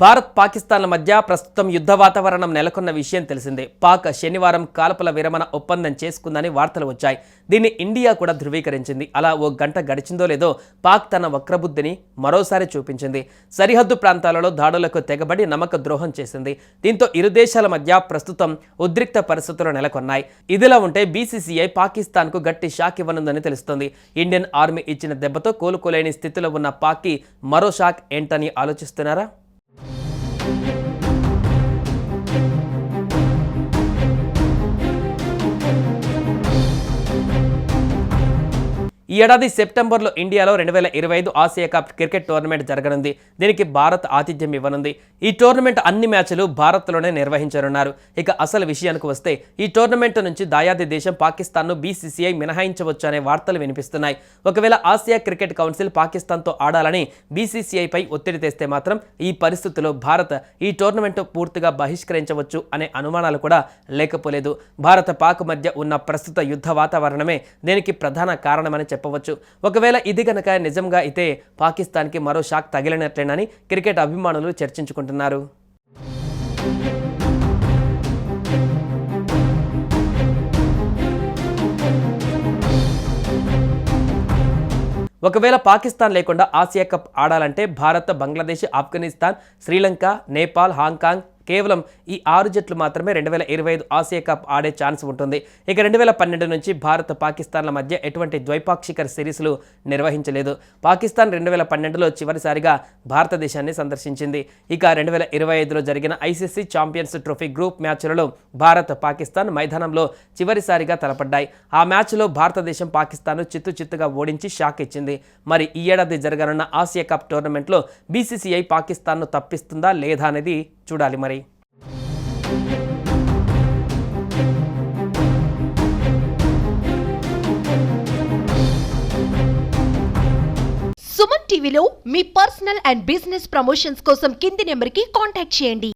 భారత్ పాకిస్తాన్ల మధ్య ప్రస్తుతం యుద్ధ వాతావరణం నెలకొన్న విషయం తెలిసిందే. పాక్ శనివారం కాల్పల విరమణ ఒప్పందం చేసుకుందని వార్తలు వచ్చాయి. దీన్ని ఇండియా కూడా ధృవీకరించింది. అలా ఓ గంట గడిచిందో లేదో పాక్ తన వక్రబుద్ధిని మరోసారి చూపించింది. సరిహద్దు ప్రాంతాలలో దాడులకు తెగబడి నమ్మక ద్రోహం చేసింది. దీంతో ఇరు దేశాల మధ్య ప్రస్తుతం ఉద్రిక్త పరిస్థితులు నెలకొన్నాయి. ఇదిలా ఉంటే బీసీసీఐ పాకిస్తాన్కు గట్టి షాక్ ఇవ్వనుందని తెలుస్తుంది. ఇండియన్ ఆర్మీ ఇచ్చిన దెబ్బతో కోలుకోలేని స్థితిలో ఉన్న పాక్కి మరో షాక్ ఏంటని ఆలోచిస్తున్నారా? Thank you. ఈ ఏడాది సెప్టెంబర్లో ఇండియాలో రెండు వేల ఇరవై ఐదు ఆసియా కప్ క్రికెట్ టోర్నమెంట్ జరగనుంది. దీనికి భారత్ ఆతిథ్యం ఇవ్వనుంది. ఈ టోర్నమెంట్ అన్ని మ్యాచ్లు భారత్లోనే నిర్వహించనున్నారు. ఇక అసలు విషయానికి వస్తే ఈ టోర్నమెంట్ నుంచి దాయాది దేశం పాకిస్తాన్ను బీసీసీఐ మినహాయించవచ్చు అనే వార్తలు వినిపిస్తున్నాయి. ఒకవేళ ఆసియా క్రికెట్ కౌన్సిల్ పాకిస్తాన్తో ఆడాలని బీసీసీఐపై ఒత్తిడి తెస్తే మాత్రం ఈ పరిస్థితుల్లో భారత్ ఈ టోర్నమెంట్ పూర్తిగా బహిష్కరించవచ్చు అనే అనుమానాలు కూడా లేకపోలేదు. భారత పాక్ మధ్య ఉన్న ప్రస్తుత యుద్ధ వాతావరణమే దీనికి ప్రధాన కారణమని చెప్పవచ్చు. ఒకవేళ ఇది కనుక నిజంగా అయితే పాకిస్తాన్కి మరో షాక్ తగిలినట్లేనని క్రికెట్ అభిమానులు చర్చించుకుంటున్నారు. ఒకవేళ పాకిస్తాన్ లేకుండా ఆసియా కప్ ఆడాలంటే భారత్ బంగ్లాదేశ్ ఆఫ్ఘనిస్తాన్ శ్రీలంక నేపాల్ హాంకాంగ్ కేవలం ఈ ఆరు జట్లు మాత్రమే రెండు వేల ఇరవై ఐదు ఆసియా కప్ ఆడే ఛాన్స్ ఉంటుంది. ఇక రెండు వేల పన్నెండు నుంచి భారత్ పాకిస్తాన్ల మధ్య ఎటువంటి ద్వైపాక్షిక సిరీస్లు నిర్వహించలేదు. పాకిస్తాన్ రెండు వేల పన్నెండులో చివరిసారిగా భారతదేశాన్ని సందర్శించింది. ఇక రెండు వేల ఇరవై ఐదులో జరిగిన ఐసీసీ ఛాంపియన్స్ ట్రోఫీ గ్రూప్ మ్యాచ్లలో భారత్ పాకిస్తాన్ మైదానంలో చివరిసారిగా తలపడ్డాయి. ఆ మ్యాచ్లో భారతదేశం పాకిస్తాన్ను చిత్తు చిత్తుగా ఓడించి షాక్ ఇచ్చింది. మరి ఈ ఏడాది జరగనున్న ఆసియా కప్ టోర్నమెంట్లో బీసీసీఐ పాకిస్తాన్ను తప్పిస్తుందా లేదా అనేది చూడాలి మరి. సుమన్ టీవీలో మీ పర్సనల్ అండ్ బిజినెస్ ప్రమోషన్స్ కోసం కింది నెంబర్కి కాంటాక్ట్ చేయండి.